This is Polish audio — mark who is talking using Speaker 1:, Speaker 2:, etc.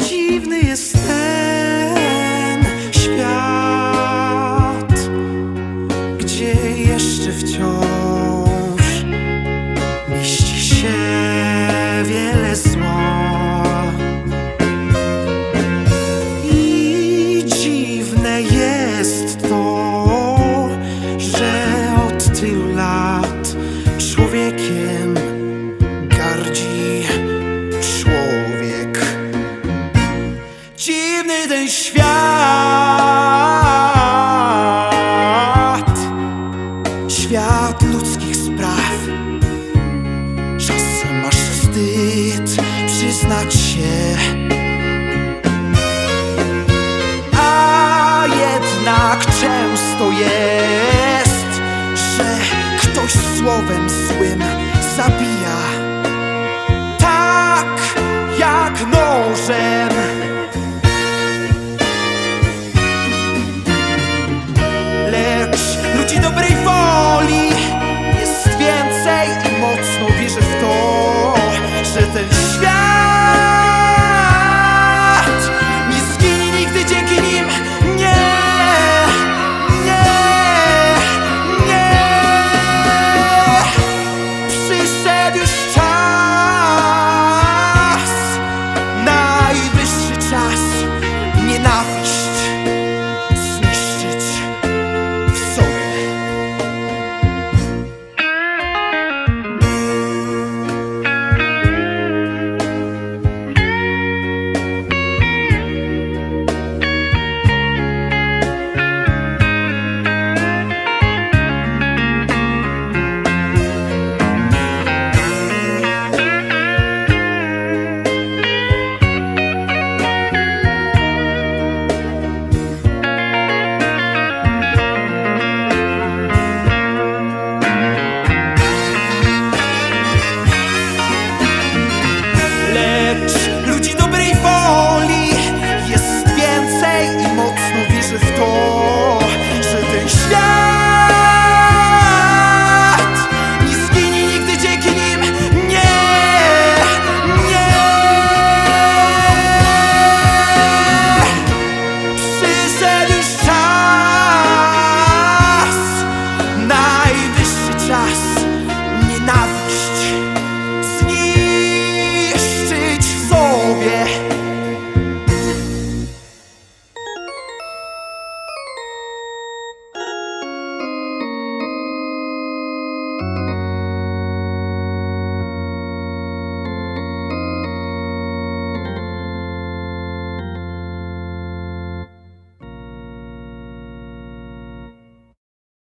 Speaker 1: Dziwny jest ten. się. A jednak często jest, że ktoś słowem saddest time.